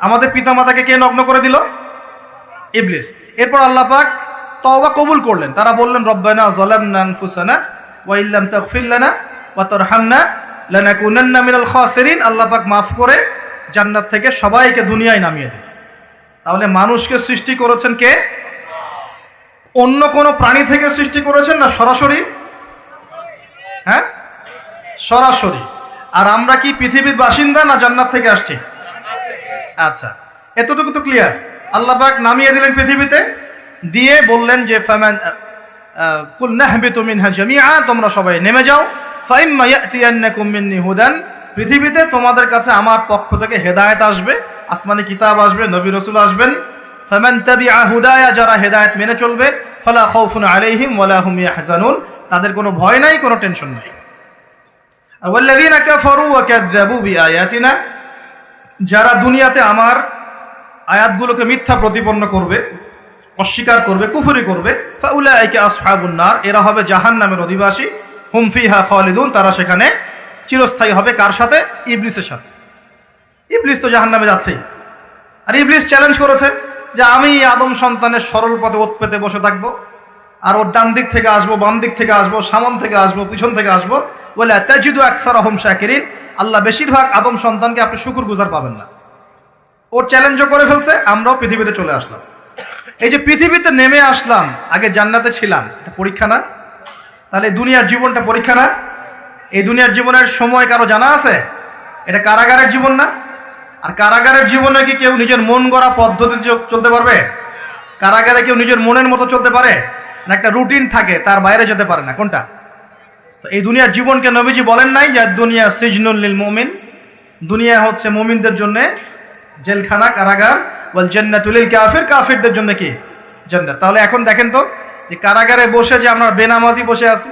আমাদের পিতামাতাকে কে নগ্ন করে দিল? ইবলিস। এরপর আল্লাহ পাক তওবা কবুল করলেন। তারা বললেন, রব্বানা যালামনা আনফুসানা ওয়া ইল্লাম তাগফির লানা ওয়া তারহামনা লানাকুনান্না মিনাল খাসিরিন। আল্লাহ পাক মাফ করে জান্নাত থেকে সবাইকে দুনিয়ায় নামিয়ে দিন তাহলে মানুষকে সৃষ্টি করেছেন কে? অন্য কোনো প্রাণী থেকে সৃষ্টি করেছেন না সরাসরি? হ্যাঁ? সরাসরি। আর আমরা কি পৃথিবীর বাসিন্দা না জান্নাত থেকে আসছি? আচ্ছা এতটুকু তো ক্লিয়ার আল্লাহ পাক নামিয়ে দিলেন পৃথিবীতে, দিয়ে বললেন যে, ফামান কুল নাহবিতু মিনহা জামিআ তোমরা সবাই নেমে যাও। ফাইম্মা ইয়াতিয়ান্নাকুম মিন্নি হুদান পৃথিবীতে তোমাদের কাছে আমার পক্ষ থেকে হেদায়েত আসবে, আসমানি কিতাব আসবে, নবী রাসূল আসবেন। ফামান তাবিআ হুদায়া যারা হেদায়েত মেনে চলবে, ফালা খাউফুন আলাইহিম ওয়ালা হুম ইয়াহজানুন তাদের কোনো ভয় নাই, কোনো টেনশন নাই। আর ওয়াল্লাযীনা কাফারু ওয়া কাযযাবু বিআয়াতিনা যারা দুনিয়াতে আমার আয়াতগুলোকে মিথ্যা প্রতিপন্ন করবে, অস্বীকার করবে, কুফুরি করবে, ফাউলাইকা আসহাবুন নার, এরা হবে জাহান্নামের অধিবাসী, হুম ফিহা খালিদুন, তারা সেখানে চিরস্থায়ী হবে। কার সাথে? ইবলিসের সাথে। ইবলিস তো জাহান্নামে যাচ্ছেই। আর ইবলিস চ্যালেঞ্জ করেছে যে আমি আদম সন্তানের সরল পথে ওত পেতে বসে থাকব। আর ওর ডান দিক থেকে আসব, বাম দিক থেকে আসব, সামন থেকে আসব, পিছন থেকে আসব। বলে তাজিদু আকসার আহম শাকিরিন। আল্লাহ বেশিরভাগ আদম সন্তানকে আপনি শুকুর গুজার পাবেন না। ওর চ্যালেঞ্জও করে ফেলছে, আমরাও পৃথিবীতে চলে আসলাম। এই যে পৃথিবীতে নেমে আসলাম, আগে জান্নাতে ছিলাম, এটা পরীক্ষা না। তাহলে দুনিয়ার জীবনটা পরীক্ষা না। এই দুনিয়ার জীবনের সময় কারও জানা আছে? এটা কারাগারের জীবন না। আর কারাগারের জীবনে কি কেউ নিজের মন গড়া পদ্ধতি চলতে পারবে? কারাগারে কেউ নিজের মনের মতো চলতে পারে? না একটা রুটিন থাকে, তার বাইরে যেতে পারে না। কোনটা? তো এই দুনিয়ার জীবনকে নবীজি বলেন নাই যে দুনিয়া সিজনুল লিল মুমিন। দুনিয়া হচ্ছে মুমিনদের জন্য জেলখানা, কারাগার বল জান্নাতুলিল কাফির। কাফিরদের জন্য কি? জান্নাত। তাহলে এখন দেখেন তো, যে কারাগারে বসে যে আমরা বেনামাজি বসে আছি,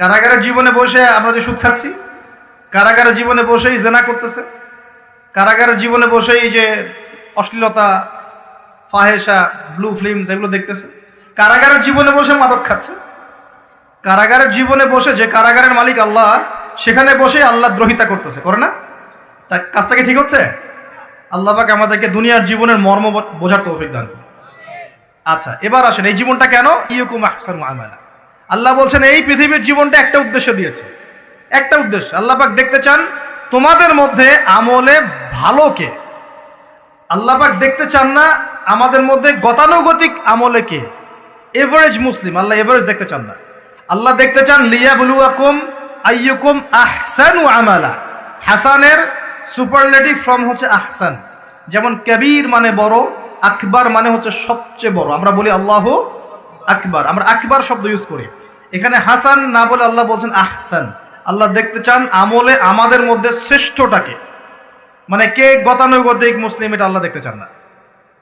কারাগারের জীবনে বসে আমরা যে সুদ খাচ্ছি, কারাগারের জীবনে বসেই জেনা করতেছে, কারাগারের জীবনে বসেই যে অশ্লীলতা ফাহেসা ব্লু ফিল্মস এগুলো দেখতেছে। কারাগারের জীবনে বসে মাদক খাচ্ছে। কারাগারের জীবনে বসে যে কারাগারের মালিক আল্লাহ, সেখানে বসে আল্লাহ দ্রোহিতা করতেছে, করে না? তা কাজটা কি ঠিক হচ্ছে? আল্লাহ পাক আমাদেরকে দুনিয়ার জীবনের মর্ম বোঝার তৌফিক দান। আচ্ছা এবার আসেন, এই জীবনটা কেন? ইউকুম আহসান মুআমালা আল্লাহ বলছেন, এই পৃথিবীর জীবনটা একটা উদ্দেশ্য দিয়েছে। একটা উদ্দেশ্য। আল্লাহ পাক দেখতে চান, তোমাদের মধ্যে আমলে ভালো কে? আল্লাহ পাক দেখতে চান না, আমাদের মধ্যে গতানুগতিক আমলে কে? এভারেজ মুসলিম আল্লাহ এভারেজ দেখতে চান না। আল্লাহ দেখতে চান লিয়া বুলুয়াকুম আইয়ুকুম আহসান ও আমালা। হাসানের সুপারলেটিভ ফর্ম হচ্ছে আহসান। যেমন কবির মানে বড়, আকবার মানে হচ্ছে সবচেয়ে বড়। আমরা বলি আল্লাহ আকবার। আমরা আকবার শব্দ ইউজ করি। এখানে হাসান না বলে আল্লাহ বলছেন আহসান। আল্লাহ দেখতে চান আমলে আমাদের মধ্যে শ্রেষ্ঠটাকে। মানে কে গতানুগতিক মুসলিম এটা আল্লাহ দেখতে চান না।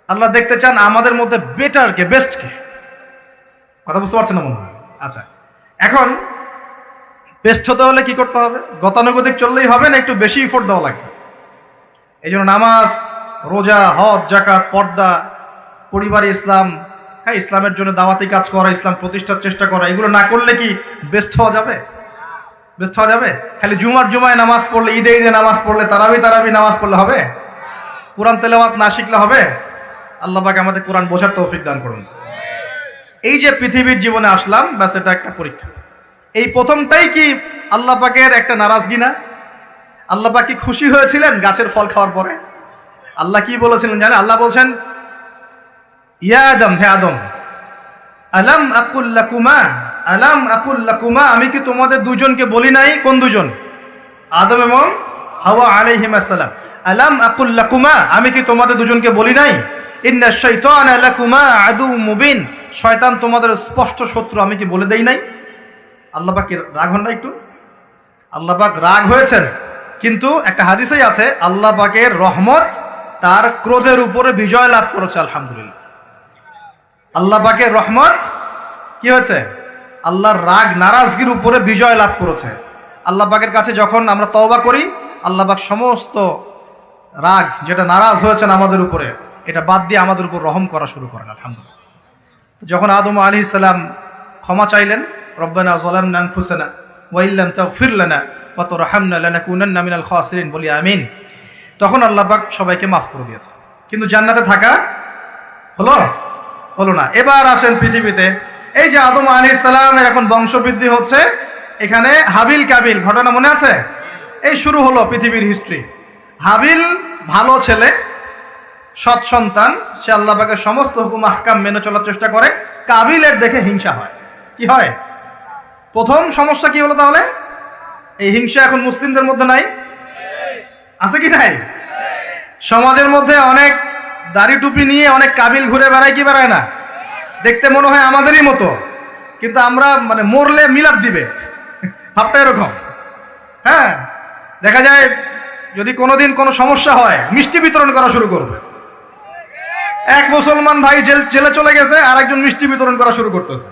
আল্লাহ দেখতে চান আমাদের মধ্যে বেটার কে বেস্ট কে। কথা বুঝতে পারছেন না মনে হয়? আচ্ছা। এখন বেস্ট হতে হলে কি করতে হবে? গতানুগতিক চললেই হবে না একটু বেশি ইফোর্ট দেওয়া লাগবে? এই জন্য নামাজ, রোজা, হজ জাকাত পর্দা, পরিবার ইসলাম হ্যাঁ ইসলামের জন্য দাওয়াতি কাজ করা, ইসলাম প্রতিষ্ঠার চেষ্টা করা, এগুলো না করলে কি বেস্ট হওয়া যাবে? বেস্ট হওয়া যাবে? খালি জুমার জুমায় নামাজ পড়লে, ঈদে ঈদে নামাজ পড়লে, তারাবি তারাবি নামাজ পড়লে হবে? কোরআন তেলাওয়াত না শিখলে হবে? আল্লাহ আমাদের কোরআন বোঝার তৌফিক দান করুন। এই যে পৃথিবীর জীবনে আসলাম, ব্যাস এটা একটা পরীক্ষা। এই প্রথমটাই কি আল্লাহ পাকের একটা নারাজগি না? আল্লাহ পাক কি খুশি হয়েছিলেন গাছের ফল খাওয়ার পরে? আল্লাহ কি বলেছিলেন জানেন? আল্লাহ বলছেন, ইয়া আদম, হে আদম, আলাম আকুল্লাকুমা আলাম আকুল্লাকুমা আমি কি তোমাদের দুজনকে বলি নাই? কোন দুজন? আদম এবং হাওয়া আলাইহিম আলাম আকুল্লাকুমা আমি কি তোমাদের দুজনকে বলি নাই? ইন্না শাইতান লাকুমা আদু মুবিন। শয়তান তোমাদের স্পষ্ট শত্রু, আমি কি বলে দেই নাই? আল্লাহ পাক কি রাগ হন না একটু? আল্লাহ পাক রাগ হয়েছেন, কিন্তু একটা হাদিসেই আছে, আল্লাহ পাকের রহমত তার ক্রোধের উপরে বিজয় লাভ করেছে, আলহামদুলিল্লাহ। আল্লাহ পাকের রহমত কি হয়েছে? আল্লাহর রাগ, নারাজগির উপরে বিজয় লাভ করেছে। আল্লাহ পাকের কাছে যখন আমরা তওবা করি, আল্লাহ পাক সমস্ত রাগ যেটা নারাজ হয়েছেন আমাদের উপরে, এটা বাদ দিয়ে আমাদের উপর রহম করা শুরু করেন, আলহামদুলিল্লাহ। যখন আদম আলী ইসলাম ক্ষমা চাইলেন, রব্বানা জলাম নাংফুসানা ওয়াইল্লাম তাগফির লানা ওয়া তুরহামনা লানাকুনান্না মিনাল খাসিরিন বলি আমিন। তখন আল্লাহ পাক সবাইকে মাফ করে দিয়েছে কিন্তু জান্নাতে থাকা হলো হলো না। এবার আসেন পৃথিবীতে, এই যে আদম আলী ইসলামের এখন বংশবৃদ্ধি হচ্ছে, এখানে হাবিল কাবিল, ঘটনা মনে আছে? এই শুরু হলো পৃথিবীর হিস্ট্রি হাবিল ভালো ছেলে, সৎ সন্তান, সে আল্লাহ পাকের সমস্ত হুকুম, আহকাম মেনে চলার চেষ্টা করে, কাবিলের দেখে হিংসা হয়। কি হয়? প্রথম সমস্যা কি হলো তাহলে? এই হিংসা এখন মুসলিমদের মধ্যে নাই? আছে কি নাই? সমাজের মধ্যে অনেক দাড়ি টুপি নিয়ে অনেক কাবিল ঘুরে বেড়ায়, কি বেড়ায় না? দেখতে মনে হয় আমাদেরই মতো, কিন্তু আমরা মানে মরলে মিলাদ দিবে। ভাবটা এরকম। হ্যাঁ? দেখা যায় যদি কোনোদিন কোনো সমস্যা হয়, মিষ্টি বিতরণ করা শুরু করবে। এক মুসলমান ভাই জেল জেলে চলে গেছে আর একজন মিষ্টি বিতরণ করা শুরু করতেছে।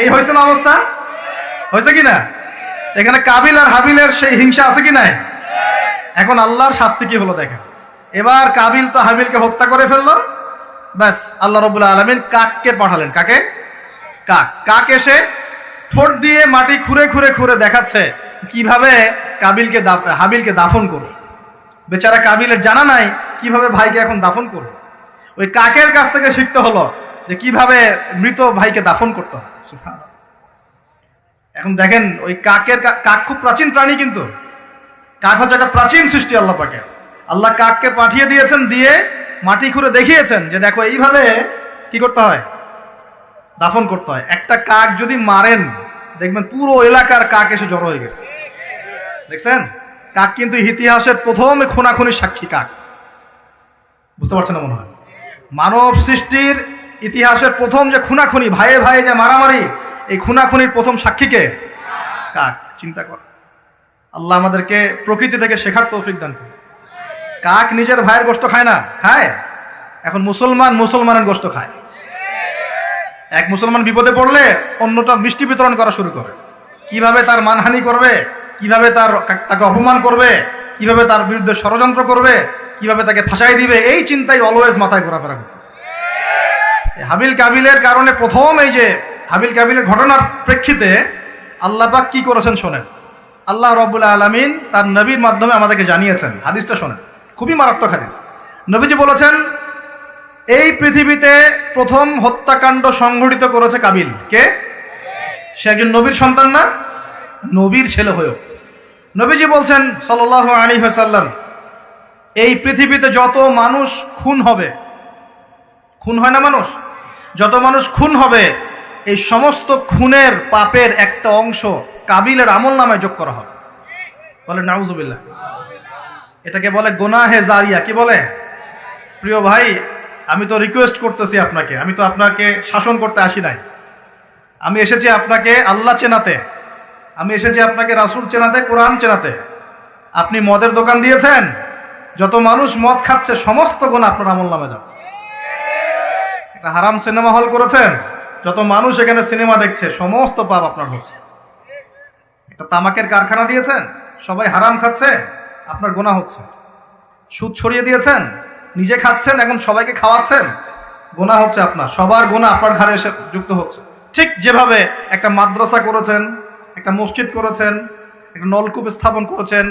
এই হয়েছে না অবস্থা? হয়েছে কি না? এখানে কাবিল আর হাবিলের সেই হিংসা আছে কি নাই? এখন আল্লাহর শাস্তি কি হলো দেখেন। এবার কাবিল তো হাবিলকে হত্যা করে ফেলল। ব্যাস, আল্লাহ রবুল্লা আলমিন কাককে পাঠালেন। কাকে? কাক। কাক এসে ঠোঁট দিয়ে মাটি খুঁড়ে খুঁড়ে খুঁড়ে দেখাচ্ছে কীভাবে কাবিলকে হাবিলকে দাফন করবে। বেচারা কাবিলের জানা নাই কীভাবে ভাইকে এখন দাফন করবে। ওই কাকের কাছ থেকে শিখতে হলো যে কীভাবে মৃত ভাইকে দাফন করতে হয়। এখন দেখেন ওই কাকের কাক খুব প্রাচীন প্রাণী কিন্তু। কাক হচ্ছে একটা প্রাচীন সৃষ্টি আল্লাহ পাকে আল্লাহ কাককে পাঠিয়ে দিয়েছেন, দিয়ে মাটি খুঁড়ে দেখিয়েছেন যে দেখো এইভাবে কি করতে হয়? দাফন করতে হয়। একটা কাক যদি মারেন, দেখবেন পুরো এলাকার কাক এসে জড়ো হয়ে গেছে। দেখছেন? কাক কিন্তু ইতিহাসের প্রথম খুনাখুনির সাক্ষী কাক। বুঝতে পারছেন না মনে হয়? মানব সৃষ্টির ইতিহাসের প্রথম যে খুনাখুনি, ভাইয়ে ভাইয়ে যে মারামারি, এই খুনাখুনির প্রথম সাক্ষীকে কাক। চিন্তা কর। আল্লাহ আমাদেরকে প্রকৃতি থেকে শেখার তৌফিক দান করুন। কাক নিজের ভাইয়ের গোস্ত খায় না, খায়? এখন মুসলমান মুসলমানের গোস্ত খায়। এক মুসলমান বিপদে পড়লে অন্যটা মিষ্টি বিতরণ করা শুরু করে। কীভাবে তার মানহানি করবে? কীভাবে তার তাকে অপমান করবে? কীভাবে তার বিরুদ্ধে ষড়যন্ত্র করবে? কীভাবে তাকে ফাঁসাই দিবে? এই চিন্তাই অলওয়েজ মাথায় ঘোরাফেরা করতেছে। হাবিল কাবিলের কারণে প্রথম এই যে হাবিল কাবিলের ঘটনার প্রেক্ষিতে আল্লাহ পাক কি করেছেন শোনেন। আল্লাহ রব্বুল আলমিন তার নবীর মাধ্যমে আমাদেরকে জানিয়েছেন। হাদিসটা শোনেন। খুবই মারাত্মক হাদিস। নবীজি বলেছেন এই পৃথিবীতে প্রথম হত্যাকাণ্ড সংঘটিত করেছে কাবিল। কে? সে একজন নবীর সন্তান না? নবীর ছেলে হয়েও। নবীজি বলছেন সাল্লাহ আলী হাসাল্লাম এই পৃথিবীতে যত মানুষ খুন হবে, খুন হয় না মানুষ? যত মানুষ খুন হবে, এই সমস্ত খুনের পাপের একটা অংশ কাবিলের আমল নামায় যোগ করা হবে। বলে নাউজুবিল্লাহ। এটাকে বলে গোনাহে জারিয়া। কি বলে? প্রিয় ভাই আমি তো রিকোয়েস্ট করতেছি আপনাকে, আমি তো আপনাকে শাসন করতে আসি নাই। আমি এসেছি আপনাকে আল্লাহ চেনাতে, আমি এসেছি আপনাকে রাসূল চেনাতে, কোরআন চেনাতে। আপনি মদের দোকান দিয়েছেন, যত মানুষ মদ খাচ্ছে, সমস্ত গুণ আপনার আমল নামে যাচ্ছে। একটা হারাম সিনেমা হল করেছেন, যত মানুষ এখানে সিনেমা দেখছে, সমস্ত পাপ আপনার হচ্ছে। একটা তামাকের কারখানা দিয়েছেন, সবাই হারাম খাচ্ছে, আপনার গোনা হচ্ছে। সুদ ছড়িয়ে দিয়েছেন নিজে খাচ্ছেন, এখন সবাইকে খাওয়াচ্ছেন? গোনা হচ্ছে আপনার। সবার গোনা আপনার ঘাড়ে এসে যুক্ত হচ্ছে। ঠিক যেভাবে একটা মাদ্রাসা করেছেন, একটা মসজিদ করেছেন, একটা নলকূপ স্থাপন করেছেন,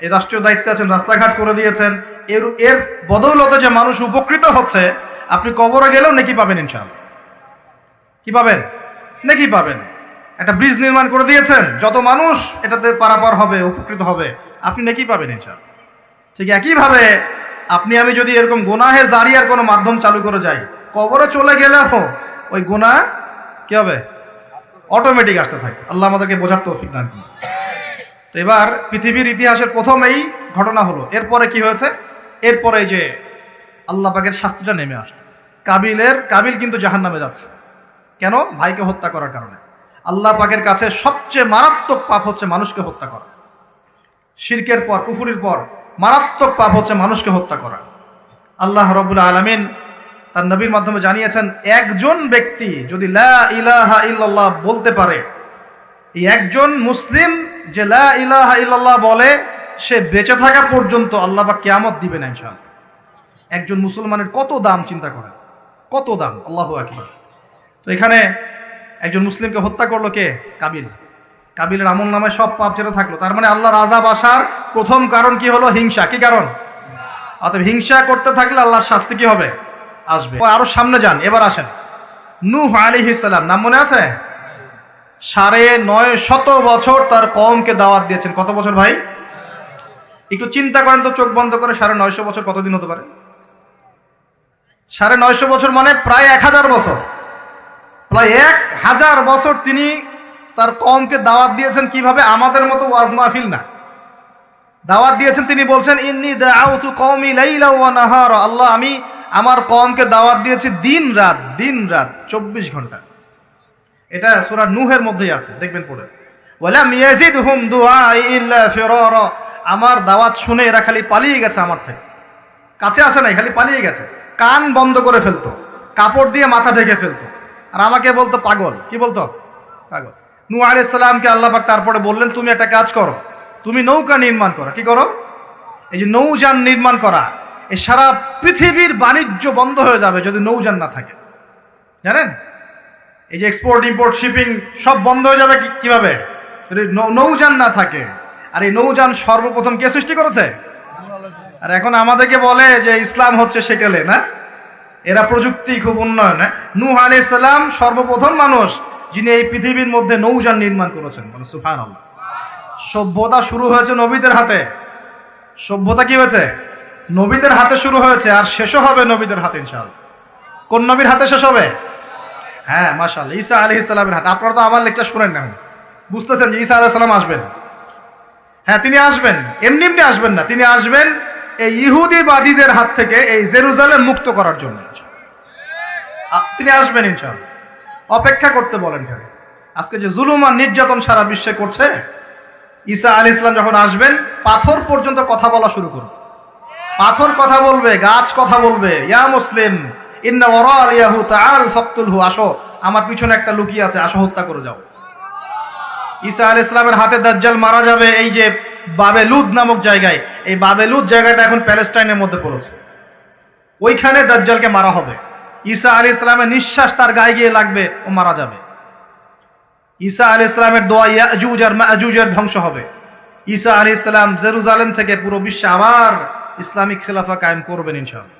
এই রাষ্ট্রীয় দায়িত্বে আছেন, রাস্তাঘাট করে দিয়েছেন, এর এর বদৌলতে যে মানুষ উপকৃত হচ্ছে, আপনি কবরে গেলেও নাকি পাবেন ইনশাআল্লাহ। কি পাবেন? নাকি পাবেন। একটা ব্রিজ নির্মাণ করে দিয়েছেন, যত মানুষ এটাতে পারাপার হবে, উপকৃত হবে, আপনি নাকি পাবেন ইনশাআল্লাহ। ঠিক একইভাবে আপনি আমি যদি এরকম গোনাহে জারিয়ার কোনো মাধ্যম চালু করে যাই, কবরে চলে গেলেও ওই গোনা কি হবে? অটোমেটিক আসতে থাকে আল্লাহ আমাদেরকে বোঝার তৌফিক দান। তো এবার পৃথিবীর ইতিহাসের প্রথম এই ঘটনা হলো, এরপরে কি হয়েছে? এরপরে যে আল্লাহ পাকের শাস্তিটা নেমে আসলো। কাবিলের, কাবিল কিন্তু জাহান নামে যাচ্ছে। কেন? ভাইকে হত্যা করার কারণে। আল্লাহ পাকের কাছে সবচেয়ে মারাত্মক পাপ হচ্ছে মানুষকে হত্যা করা। শিরকের পর, কুফুরির পর মারাত্মক পাপ হচ্ছে মানুষকে হত্যা করা। আল্লাহ রবুল্লা আলমিন তার নবীর মাধ্যমে জানিয়েছেন, একজন ব্যক্তি যদি লা ইলাহা ইল্লাল্লাহ বলতে পারে, এই একজন মুসলিম যে লা ইলাহা ইল্লাল্লাহ বলে, সে বেঁচে থাকা পর্যন্ত আল্লাহ বা কেয়ামত দিবে না ইনশাআল্লাহ। একজন মুসলমানের কত দাম চিন্তা করেন? কত দাম? আল্লাহ আকবার। তো এখানে একজন মুসলিমকে হত্যা করল কে? কাবিল। কাবিলের আমল নামায় সব পাপ যেটা থাকল, তার মানে আল্লাহ রাজা বাসার প্রথম কারণ কি হলো? হিংসা। কি কারণ? অতএব হিংসা করতে থাকলে আল্লাহর শাস্তি কি হবে? আসবে। আরও সামনে যান, এবার আসেন। নূহ সালাম, নাম মনে আছে? সাড়ে নয় শত বছর তার কমকে দাওয়াত দিয়েছেন। কত বছর ভাই? একটু চিন্তা করেন তো, চোখ বন্ধ করে সাড়ে নয়শো বছর কতদিন হতে পারে? সাড়ে নয়শো বছর মানে প্রায় এক হাজার বছর। প্রায় এক হাজার বছর তিনি তার কমকে দাওয়াত দিয়েছেন কীভাবে? আমাদের মতো ওয়াজ মাহফিল না। দাওয়াত দিয়েছেন, তিনি বলছেন, ইন্নি দাউতু কওমি লাইলা ওয়া নাহারা। আল্লাহ, আমি আমার কমকে দাওয়াত দিয়েছি দিন রাত দিন রাত, চব্বিশ ঘণ্টা। এটা সূরা নূহের মধ্যেই আছে, দেখবেন পড়ে। ওয়ালাম ইয়াজিদহুম দুআই ইল্লা ফিরারা। আমার দাওয়াত শুনে এরা খালি পালিয়ে গেছে আমার থেকে। কাছে আসে নাই, খালি পালিয়ে গেছে। কান বন্ধ করে ফেলতো। কাপড় দিয়ে মাথা ঢেকে ফেলতো। আর আমাকে বলতো, পাগল। কি বলতো? পাগল। নূ আল্লাহ পাক তারপরে বললেন, তুমি একটা কাজ করো। তুমি নৌকা নির্মাণ করো। কি করো? এই যে নৌযান নির্মাণ করা এই সারা পৃথিবীর বাণিজ্য বন্ধ হয়ে যাবে যদি নৌযান না থাকে। জানেন? এই যে এক্সপোর্ট ইম্পোর্ট শিপিং সব বন্ধ হয়ে যাবে কীভাবে? যদি নৌযান না থাকে, আর এই নৌযান সর্বপ্রথম কে সৃষ্টি করেছে? আর এখন আমাদেরকে বলে যে ইসলাম হচ্ছে সেকেলে, না? এরা প্রযুক্তি খুব উন্নয়ন? নূহ আলাইহিস সালাম সর্বপ্রথম মানুষ যিনি এই পৃথিবীর মধ্যে নৌযান নির্মাণ করেছেন মানে সুবহানাল্লাহ। সভ্যতা শুরু হয়েছে নবীদের হাতে। সভ্যতা কি হয়েছে? নবীদের হাতে শুরু হয়েছে আর শেষও হবে নবীদের হাতে, ইনশাআল্লাহ। কোন নবীর হাতে শেষ হবে? হ্যাঁ মাশাআল্লাহ, ঈসা আলাইহিস সালামের হাতে। আপনারা তো আমার লেকচার শুনেন না বুঝতেছেন যে ঈসা আলাইহিস সালাম আসবেন। হ্যাঁ তিনি আসবেন। এমনি এমনি আসবেন না। তিনি আসবেন এই ইহুদিবাদীদের হাত থেকে এই জেরুজালেম মুক্ত করার জন্য তিনি আসবেন, ইনশাআল্লাহ। অপেক্ষা করতে বলেন কেন? আজকে যে জুলুম আর নির্যাতন সারা বিশ্বে করছে, ঈসা আলী ইসলাম যখন আসবেন, পাথর পর্যন্ত কথা বলা শুরু করবে পাথর কথা বলবে, গাছ কথা বলবে, ইয়া মুসলিম ইয়াহু আসো, আমার পিছনে একটা লুকিয়ে আছে, আসো, হত্যা করে যাও। ঈসা আলী ইসলামের হাতে দাজ্জাল মারা যাবে এই যে বাবেলুদ নামক জায়গায়। এই বাবেলুদ জায়গাটা এখন প্যালেস্টাইনের মধ্যে পড়েছে। ওইখানে দাজ্জালকে মারা হবে। ঈসা আলী ইসলামের নিঃশ্বাস তার গায়ে গিয়ে লাগবে ও মারা যাবে। ঈসা আলী ইসলামের দোয়া ধ্বংস হবে। ঈসা আলী ইসলাম জেরুজালেম থেকে পুরো বিশ্বে আবার ইসলামিক খেলাফা কায়েম করবেন ইনশাআল্লাহ।